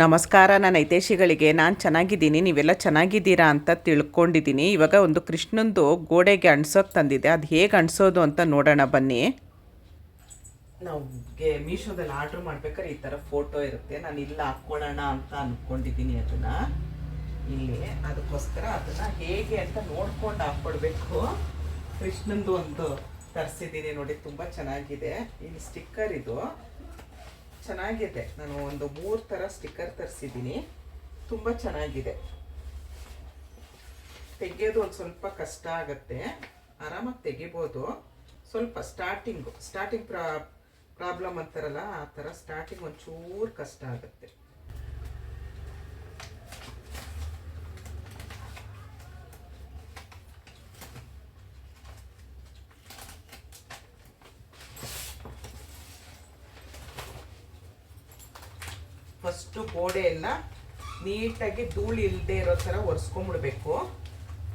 ನಮಸ್ಕಾರ, ನನ್ನ ಐತೇಶಿಗಳಿಗೆ ನಾನು ಚೆನ್ನಾಗಿದ್ದೀನಿ, ನೀವೆಲ್ಲ ಚೆನ್ನಾಗಿದ್ದೀರಾ ಅಂತ ತಿಳ್ಕೊಂಡಿದ್ದೀನಿ. ಇವಾಗ ಒಂದು ಕೃಷ್ಣಂದು ಗೋಡೆಗೆ ಅಂಟ್ಸೋಕೆ ತಂದಿದೆ. ಅದು ಹೇಗೆ ಅಣಿಸೋದು ಅಂತ ನೋಡೋಣ ಬನ್ನಿ. ನಾವು ಮೀಶೋದಲ್ಲಿ ಆರ್ಡ್ರ್ ಮಾಡ್ಬೇಕಾದ್ರೆ ಈ ಥರ ಫೋಟೋ ಇರುತ್ತೆ. ನಾನು ಇಲ್ಲ ಹಾಕ್ಕೊಳ್ಳೋಣ ಅಂತ ಅಂದ್ಕೊಂಡಿದ್ದೀನಿ ಅದನ್ನು. ಇಲ್ಲಿ ಅದಕ್ಕೋಸ್ಕರ ಅದನ್ನು ಹೇಗೆ ಅಂತ ನೋಡ್ಕೊಂಡು ಹಾಕ್ಕೊಡ್ಬೇಕು. ಕೃಷ್ಣಂದು ಒಂದು ತರಿಸಿದ್ದೀನಿ ನೋಡಿ, ತುಂಬ ಚೆನ್ನಾಗಿದೆ. ಇಲ್ಲಿ ಸ್ಟಿಕ್ಕರ್ ಇದು. ಚೆನ್ನಾಗಿದೆ. ನಾನು ಒಂದು ಮೂರು ಥರ ಸ್ಟಿಕ್ಕರ್ ತರಿಸಿದ್ದೀನಿ. ತುಂಬ ಚೆನ್ನಾಗಿದೆ. ತೆಗೆಯೋದು ಒಂದು ಸ್ವಲ್ಪ ಕಷ್ಟ ಆಗುತ್ತೆ. ಆರಾಮಾಗಿ ತೆಗಿಬೋದು. ಸ್ವಲ್ಪ ಸ್ಟಾರ್ಟಿಂಗು ಸ್ಟಾರ್ಟಿಂಗ್ ಪ್ರಾ ಪ್ರಾಬ್ಲಮ್ ಅಂತಾರಲ್ಲ, ಆ ಥರ ಸ್ಟಾರ್ಟಿಂಗ್ ಒಂಚೂರು ಕಷ್ಟ ಆಗುತ್ತೆ. ಫಸ್ಟು ಗೋಡೆ ಎಲ್ಲ ನೀಟಾಗಿ ಧೂಳು ಇಲ್ಲದೆ ಇರೋ ಥರ ಒರೆಸ್ಕೊಂಬಿಡ್ಬೇಕು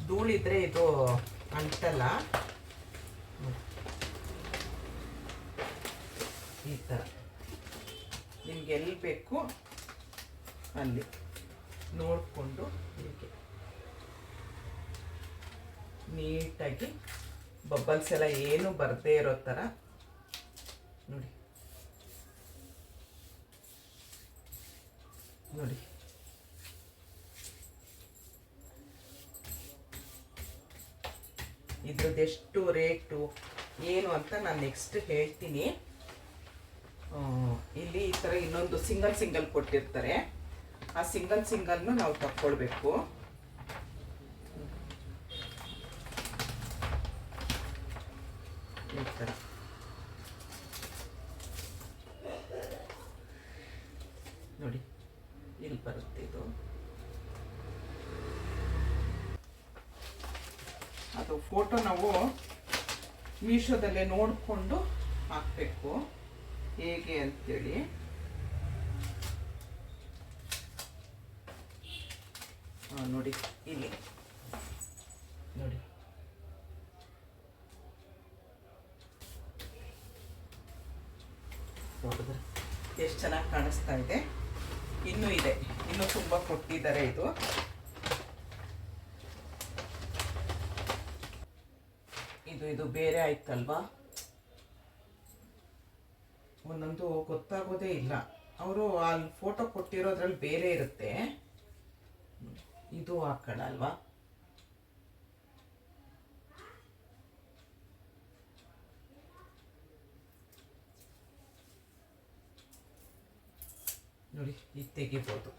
ಧೂಳಿದ್ರೆ ಇದು ಅಂಟಲ್ಲ. ಈ ಥರ ನಿಮ್ಗೆ ಎಲ್ಲಿ ಬೇಕು ಅಲ್ಲಿ ನೋಡಿಕೊಂಡು ಹೀಗೆ ನೀಟಾಗಿ ಬಬ್ಬಲ್ಸ್ ಎಲ್ಲ ಏನು ಬರದೇ ಇರೋ ಥರ ನೋಡಿ. ನೋಡಿ. ಇದ್ರದ್ದು ಎಷ್ಟು ರೇಟು, ಏನು ಅಂತ ನಾನು ನೆಕ್ಸ್ಟ್ ಹೇಳ್ತೀನಿ. ಇಲ್ಲಿ ಈ ಥರ ಇನ್ನೊಂದು ಸಿಂಗಲ್ ಸಿಂಗಲ್ ಕೊಟ್ಟಿರ್ತಾರೆ. ಆ ಸಿಂಗಲ್ ಸಿಂಗಲ್ನು ನಾವು ತಕ್ಕೊಳ್ಬೇಕು. ಈ ಥರ ನೋಡಿ ಇಲ್ಲಿ ಬರುತ್ತೆ ಇದು. ಅದು ಫೋಟೋ ನಾವು ಮೀಶೋದಲ್ಲೇ ನೋಡಿಕೊಂಡು ಹಾಕಬೇಕು. ಹೇಗೆ ಅಂತೇಳಿ. ನೋಡಿ, ಇಲ್ಲಿ. ನೋಡಿ. ಎಷ್ಟು ಚೆನ್ನಾಗಿ ಕಾಣಿಸ್ತಾ ಇದೆ. ಇನ್ನೂ ಇದೆ. ಇನ್ನೂ ತುಂಬ ಕೊಟ್ಟಿದ್ದಾರೆ ಇದು. ಇದು ಇದು ಬೇರೆ ಆಯ್ತಲ್ವಾ? ಒಂದೊಂದು ಗೊತ್ತಾಗೋದೇ ಇಲ್ಲ. ಅವರು ಅಲ್ಲಿ ಫೋಟೋ ಕೊಟ್ಟಿರೋದ್ರಲ್ಲಿ ಬೇರೆ ಇರುತ್ತೆ. ಇದು ಹಾಕೋಣ ಅಲ್ವಾ? ನೋಡಿ ಈಗ ತೆಗಿಬೋದು.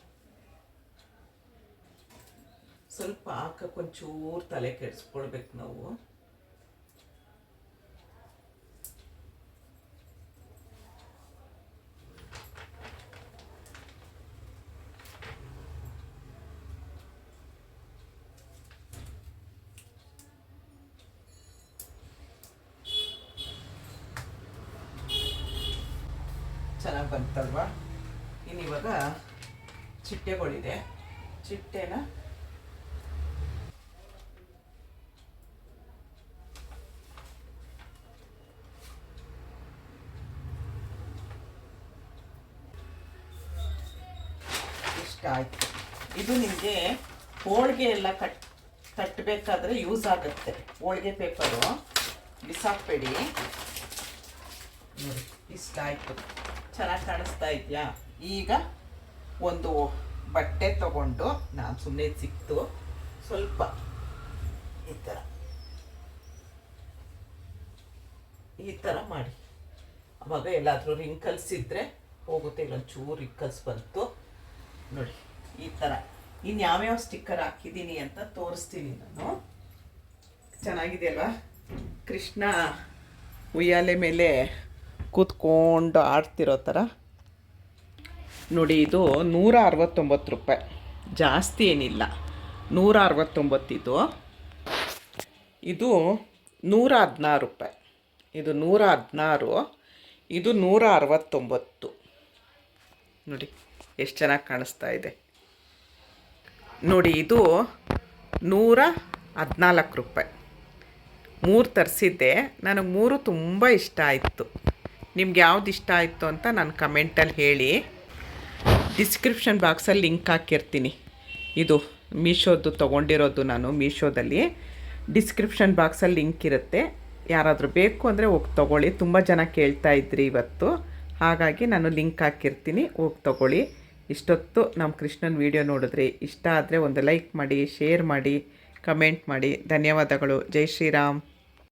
ಸ್ವಲ್ಪ ಹಾಕಕ್ಕೆ ಒಂಚೂರು ತಲೆ ಕೆಡಿಸ್ಕೊಳ್ಬೇಕು ನಾವು. ಚೆನ್ನಾಗಿ ಬಂತಲ್ವಾ? ಇನ್ನು ಇವಾಗ ಚಿಟ್ಟೆಗಳಿದೆ ಚಿಟ್ಟೆನ ಇಷ್ಟ ಆಯ್ತು. ಇದು ನಿಮಗೆ ಹೋಳಿಗೆ ಎಲ್ಲ ಕಟ್ ಕಟ್ಟಬೇಕಾದ್ರೆ ಯೂಸ್ ಆಗುತ್ತೆ. ಹೋಳಿಗೆ ಪೇಪರು ಬಿಸಾಕ್ಬೇಡಿ. ನೋಡಿ, ಇಷ್ಟ ಆಯಿತು. ಚೆನ್ನಾಗಿ ಕಾಣಿಸ್ತಾ ಇದೆಯಾ? ಈಗ ಒಂದು ಬಟ್ಟೆ ತಗೊಂಡು, ನಾನು ಸುಮ್ಮನೆ ಸಿಕ್ತು. ಸ್ವಲ್ಪ ಈ ಥರ ಈ ಥರ ಮಾಡಿ. ಅವಾಗ ಎಲ್ಲಾದರೂ ರಿಂಕಲ್ಸ್ ಇದ್ದರೆ ಹೋಗುತ್ತೆ ಇಲ್ಲೊಂದು ಚೂರು ರಿಂಕಲ್ಸ್ ಬಂತು. ನೋಡಿ, ಈ ಥರ ಇನ್ನು ಯಾವ್ಯಾವ ಸ್ಟಿಕ್ಕರ್ ಹಾಕಿದ್ದೀನಿ ಅಂತ ತೋರಿಸ್ತೀನಿ ನಾನು. ಚೆನ್ನಾಗಿದೆ ಅಲ್ವಾ? ಕೃಷ್ಣ ಉಯ್ಯಾಲೆ ಮೇಲೆ ಕೂತ್ಕೊಂಡು ಆಡ್ತಿರೋ ಥರ ನೋಡಿ, ಇದು ನೂರ ಅರವತ್ತೊಂಬತ್ತು ರೂಪಾಯಿ. ಜಾಸ್ತಿ ಏನಿಲ್ಲ. ನೂರ ಅರವತ್ತೊಂಬತ್ತಿದು ಇದು ನೂರ ಹದಿನಾರು ರೂಪಾಯಿ. ಇದು ನೂರ ಹದಿನಾರು ಇದು ನೂರ ಅರವತ್ತೊಂಬತ್ತು ನೋಡಿ, ಎಷ್ಟು ಚೆನ್ನಾಗಿ ಕಾಣಿಸ್ತಾ ಇದೆ. ನೋಡಿ, ಇದು ನೂರ ಹದಿನಾಲ್ಕು ರೂಪಾಯಿ. ಮೂರು ತರಿಸಿದ್ದೆ. ನನಗೆ ಮೂರು ತುಂಬ ಇಷ್ಟ ಆಯಿತು. ನಿಮ್ಗೆ ಯಾವ್ದು ಇಷ್ಟ ಆಯಿತು ಅಂತ ನಾನು ಕಮೆಂಟಲ್ಲಿ ಹೇಳಿ. ಡಿಸ್ಕ್ರಿಪ್ಷನ್ ಬಾಕ್ಸಲ್ಲಿ ಲಿಂಕ್ ಹಾಕಿರ್ತೀನಿ. ಇದು ಮೀಶೋದು ತೊಗೊಂಡಿರೋದು ನಾನು ಮೀಶೋದಲ್ಲಿ. ಡಿಸ್ಕ್ರಿಪ್ಷನ್ ಬಾಕ್ಸಲ್ಲಿ ಲಿಂಕ್ ಇರುತ್ತೆ. ಯಾರಾದರೂ ಬೇಕು ಅಂದರೆ ಹೋಗಿ ತೊಗೊಳ್ಳಿ. ತುಂಬ ಜನ ಕೇಳ್ತಾ ಇದ್ರಿ ಇವತ್ತು. ಹಾಗಾಗಿ ನಾನು ಲಿಂಕ್ ಹಾಕಿರ್ತೀನಿ. ಹೋಗಿ ತೊಗೊಳ್ಳಿ. ಇಷ್ಟೊತ್ತು ನಮ್ಮ ಕೃಷ್ಣನ ವಿಡಿಯೋ ನೋಡಿದ್ರಿ ಇಷ್ಟ ಆದರೆ ಒಂದು ಲೈಕ್ ಮಾಡಿ ಶೇರ್ ಮಾಡಿ ಕಮೆಂಟ್ ಮಾಡಿ. ಧನ್ಯವಾದಗಳು. ಜೈ ಶ್ರೀರಾಮ್.